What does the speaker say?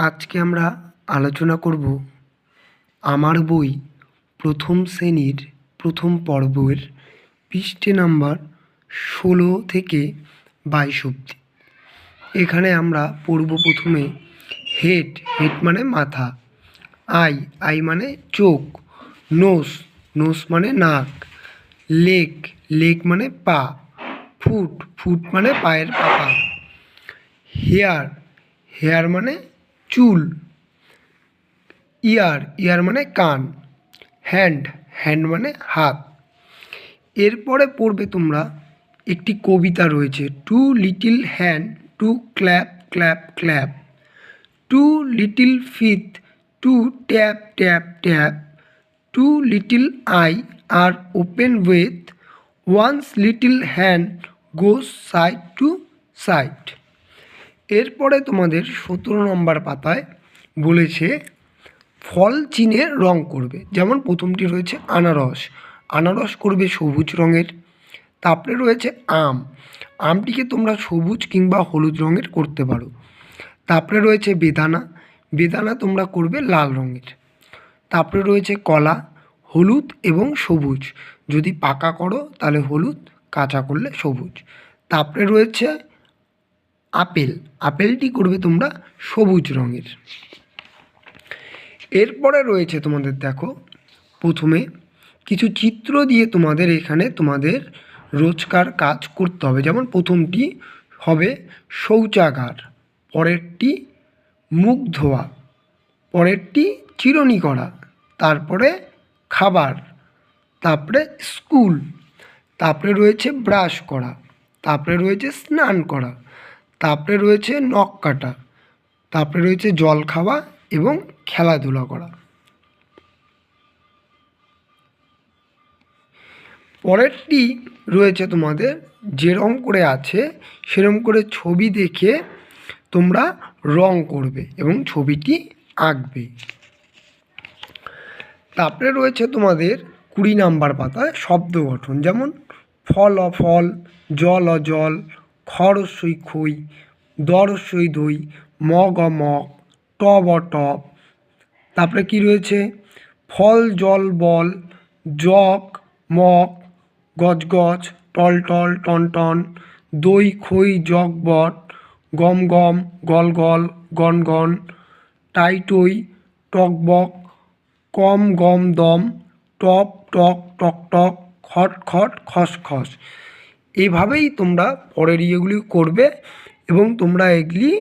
আজকে আমরা আলোচনা করব আমার বই প্রথম শ্রেণির প্রথম পর্বের পৃষ্ঠে নাম্বার ষোলো থেকে বাইশ অব্দি এখানে আমরা পড়ব প্রথমে হেড হেড মানে মাথা, আই আই মানে চোখ, নোস নোস মানে নাক, লেক লেক মানে পা, ফুট ফুট মানে পায়ের পাতা, হেয়ার হেয়ার মানে চুল। ইয়ার ইয়ার মানে কান। হ্যান্ড হ্যান্ড মানে হাত। এরপরে পড়বে তোমরা একটি কবিতা রয়েছে, two little hand, to clap clap clap. Two little feet, to tap tap tap. Two little eye are open wide, once little hand goes side to side. এরপরে তোমাদের সতেরো নম্বর পাতায় বলেছে, ফল চিনে রং করবে। যেমন প্রথমটি রয়েছে আনারস। আনারস করবে সবুজ রঙের। তারপরে রয়েছে আম। আমটিকে তোমরা সবুজ কিংবা হলুদ রঙের করতে পারো। তারপরে রয়েছে বেদানা। বেদানা তোমরা করবে লাল রঙের। তারপরে রয়েছে কলা, হলুদ এবং সবুজ। যদি পাকা করো, তাহলে হলুদ, কাঁচা করলে সবুজ। তারপরে রয়েছে আপেল, আপেলটি করবে তোমরা সবুজ রঙের। এরপরে রয়েছে তোমাদের দেখো, প্রথমে কিছু চিত্র দিয়ে তোমাদের এখানে তোমাদের রোজকার কাজ করতে হবে। যেমন প্রথমটি হবে শৌচাগার, পরেরটি মুখ ধোয়া, পরেরটি চিরুনি করা, তারপরে খাবার, তারপরে স্কুল, তারপরে রয়েছে ব্রাশ করা, তারপরে রয়েছে স্নান করা। তারপরে রয়েছে নখ কাটা। তারপরে রয়েছে জল খাওয়া এবং খেলাধুলা করা। পরেরটি রয়েছে তোমাদের, যেরম করে আছে, সেরম করে ছবি দেখে তোমরা রং করবে এবং ছবিটি আঁকবে। তারপরে রয়েছে তোমাদের কুড়ি নাম্বার পাতায় শব্দ গঠন, যেমন ফল অফল, জল অজল খরস্বই খই দরস্বই দই, মগ অমগ টব অটব তারপরে কি রয়েছে? ফল, জল, বল, জগ, মগ, গজগজ, টল টল, টন টন, দই, খই, জগ বট, গম গম, গল গল, গন গন টাই টই টক বক, কম গম দম, টপ টক টক টক, খট খট খস খস। এইভাবেই তোমরা পরের ইয়েগুলি করবে এবং তোমরা এগুলি